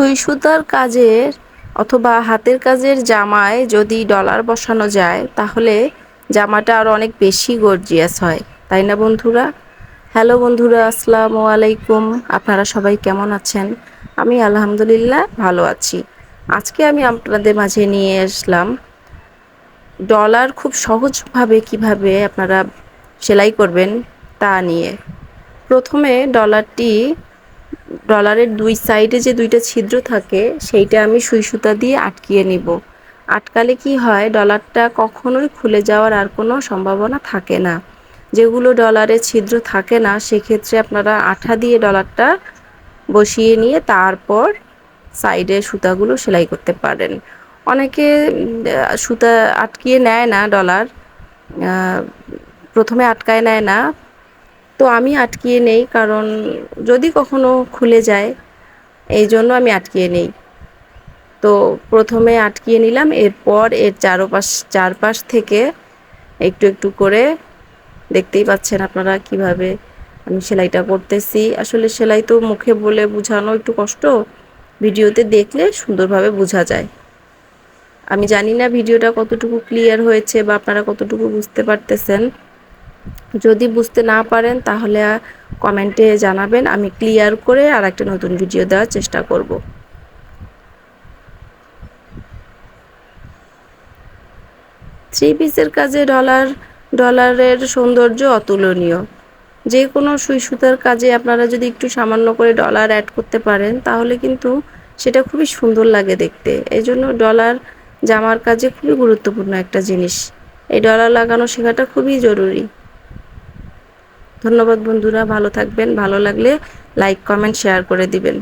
সুই সুতার কাজের অথবা হাতের কাজের জামায় যদি ডলার বসানো যায়, তাহলে জামাটা আরও অনেক বেশি গর্জিয়াস হয়। তাই না বন্ধুরা? হ্যালো বন্ধুরা, আসসালামু আলাইকুম। আপনারা সবাই কেমন আছেন? আমি আলহামদুলিল্লাহ ভালো আছি। আজকে আমি আপনাদের মাঝে নিয়ে আসলাম ডলার খুব সহজভাবে কীভাবে আপনারা সেলাই করবেন তা নিয়ে। প্রথমে ডলারটি ডলারের দুই সাইডে যে দুইটা ছিদ্র থাকে, সেইটা আমি সুই সুতা দিয়ে আটকিয়ে নিব। আটকালে কি হয় ডলারটা কখনোই খুলে যাওয়ার আর কোনো সম্ভাবনা থাকে না। যেগুলো ডলারে ছিদ্র থাকে না, সেক্ষেত্রে আপনারা আঠা দিয়ে ডলারটা বসিয়ে নিয়ে তারপর সাইডে সুতাগুলো সেলাই করতে পারেন। অনেকে সুতা আটকিয়ে নেয় না ডলার প্রথমে আটকায় নেয় না তো আমি আটকিয়ে নেই, কারণ যদি কখনো খুলে যায়, এই জন্য আমি আটকিয়ে নেই। তো প্রথমে আটকিয়ে নিলাম, এরপর এর চারপাশ চারপাশ থেকে একটু একটু করে দেখতেই পাচ্ছেন আপনারা কীভাবে আমি সেলাইটা করতেছি। আসলে সেলাই তো মুখে বলে বোঝানো একটু কষ্ট, ভিডিওতে দেখলে সুন্দরভাবে বোঝা যায়। আমি জানি না ভিডিওটা কতটুকু ক্লিয়ার হয়েছে বা আপনারা কতটুকু বুঝতে পারতেছেন। যদি বুঝতে না পারেন, তাহলে কমেন্টে জানাবেন। আমি ক্লিয়ার করে আর একটা নতুন ভিডিও দেওয়ার চেষ্টা করব। থ্রি পিসের কাজে ডলার ডলারের সৌন্দর্য অতুলনীয়। যে কোনো সুই সুতার কাজে আপনারা যদি একটু সামান্য করে ডলার অ্যাড করতে পারেন, তাহলে কিন্তু সেটা খুবই সুন্দর লাগে দেখতে। এই জন্য ডলার জামার কাজে খুবই গুরুত্বপূর্ণ একটা জিনিস। এই ডলার লাগানো শেখাটা খুবই জরুরি। ধন্যবাদ বন্ধুরা ভালো থাকবেন ভালো লাগলে লাইক কমেন্ট শেয়ার করে দিবেন।